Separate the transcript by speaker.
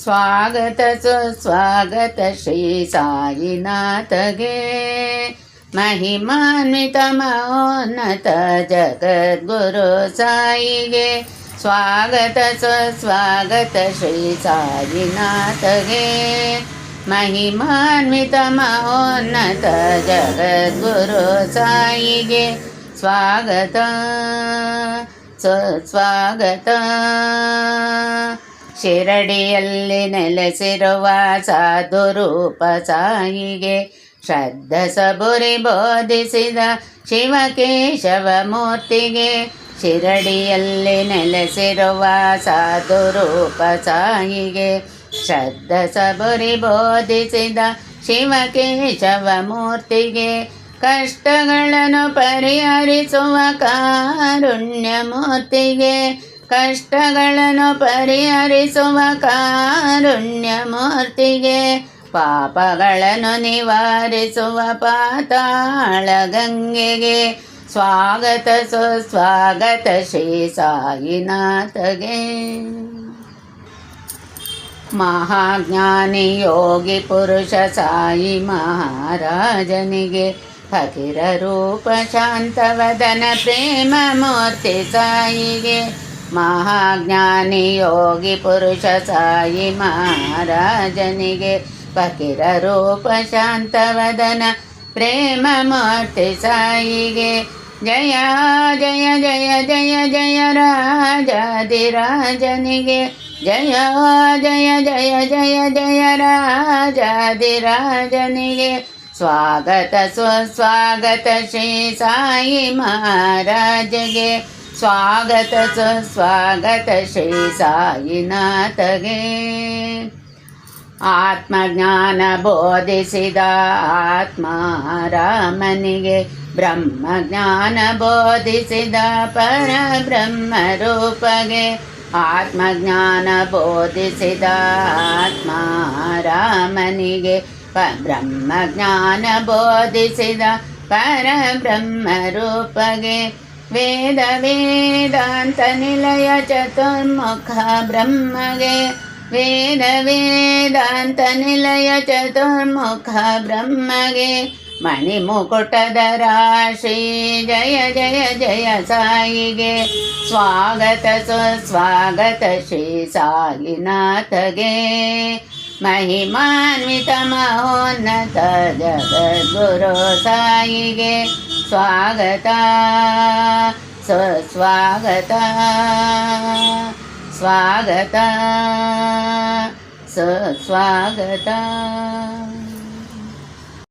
Speaker 1: स्वागत स्वागत श्री साईनाथ गे. महिमान्वित मोन्नत जगद्गुरु साई गे. स्वागत स्वागत श्री साईनाथ गे. महिमान्वित मोन्नत जगद्गुरु साई गे. स्वागत स्वागत. ಶಿರಡಿಯಲ್ಲಿ ನೆಲೆಸಿರುವ ಸಾಧುರೂಪ ಸಾಯಿಗೆ ಶ್ರದ್ಧ ಸಬುರಿ ಬೋಧಿಸಿದ ಶಿವಕೇಶವ ಮೂರ್ತಿಗೆ ಶಿರಡಿಯಲ್ಲಿ ನೆಲೆಸಿರುವ ಸಾಧುರೂಪ ಸಾಯಿಗೆ ಶ್ರದ್ಧ ಸಬುರಿ ಬೋಧಿಸಿದ ಶಿವಕೇಶವ ಮೂರ್ತಿಗೆ ಕಷ್ಟಗಳನ್ನು ಪರಿಹರಿಸುವ ಕಾರುಣ್ಯ ಮೂರ್ತಿಗೆ ಕಷ್ಟಗಳನ್ನು ಪರಿಹರಿಸುವ ಕಾರುಣ್ಯ ಮೂರ್ತಿಗೆ ಪಾಪಗಳನ್ನು ನಿವಾರಿಸುವ ಪಾತಾಳ ಗಂಗೆಗೆ ಸ್ವಾಗತ ಸುಸ್ವಾಗತ ಶ್ರೀ ಸಾಯಿನಾಥಗೆ. ಮಹಾಜ್ಞಾನಿ ಯೋಗಿ ಪುರುಷ ಸಾಯಿ ಮಹಾರಾಜನಿಗೆ ಹಕಿರ ರೂಪ ಶಾಂತವದನ ಪ್ರೇಮ ಮೂರ್ತಿ ಸಾಯಿಗೆ. ಮಹಾಜ್ಞಾನಿ ಯೋಗಿ ಪುರುಷ ಸಾಯಿ ಮಹಾರಾಜನಿಗೆ ಫಕೀರ ರೂಪ ಶಾಂತವದನ ಪ್ರೇಮ ಮೂರ್ತಿ ಸಾಯಿಗೆ ಜಯ ಜಯ ಜಯ ಜಯ ಜಯ ರಾಜಾದಿರಾಜನಿಗೆ ಜಯ ಜಯ ಜಯ ಜಯ ಜಯ ರಾಜಾದಿರಾಜನಿಗೆ ಸ್ವಾಗತ ಸುಸ್ವಾಗತ ಶ್ರೀ ಸಾಯಿ ಮಹಾರಾಜಗೆ ಸ್ವಾಗತ ಸುಸ್ವಾಗತ ಶ್ರೀ ಸಾಯಿನಾಥಗೆ ಆತ್ಮಜ್ಞಾನ ಬೋಧಿಸಿದ ಆತ್ಮಾರಾಮನಿಗೆ ಬ್ರಹ್ಮಜ್ಞಾನ ಬೋಧಿಸಿದ ಪರಬ್ರಹ್ಮ ರೂಪಗೆ ಆತ್ಮಜ್ಞಾನ ಬೋಧಿಸಿದ ಆತ್ಮಾರಾಮನಿಗೆ ಪ ಬ್ರಹ್ಮಜ್ಞಾನ ಬೋಧಿಸಿದ ಪರಬ್ರಹ್ಮ ರೂಪಗೆ वेद वेदान्तनिलय चतुर्मुखा ब्रह्मगे। वेद वेदान्तनिलय चतुर्मुखा ब्रह्मगे। मणिमुकुटधराशि जय जय जय सायिगे स्वागत सुस्वागत श्री सायिनाथगे महिमान्वितमहोन्नत जगद्गुरो सायिगे स्वागता सुस्वागता स्वागता सुस्वागता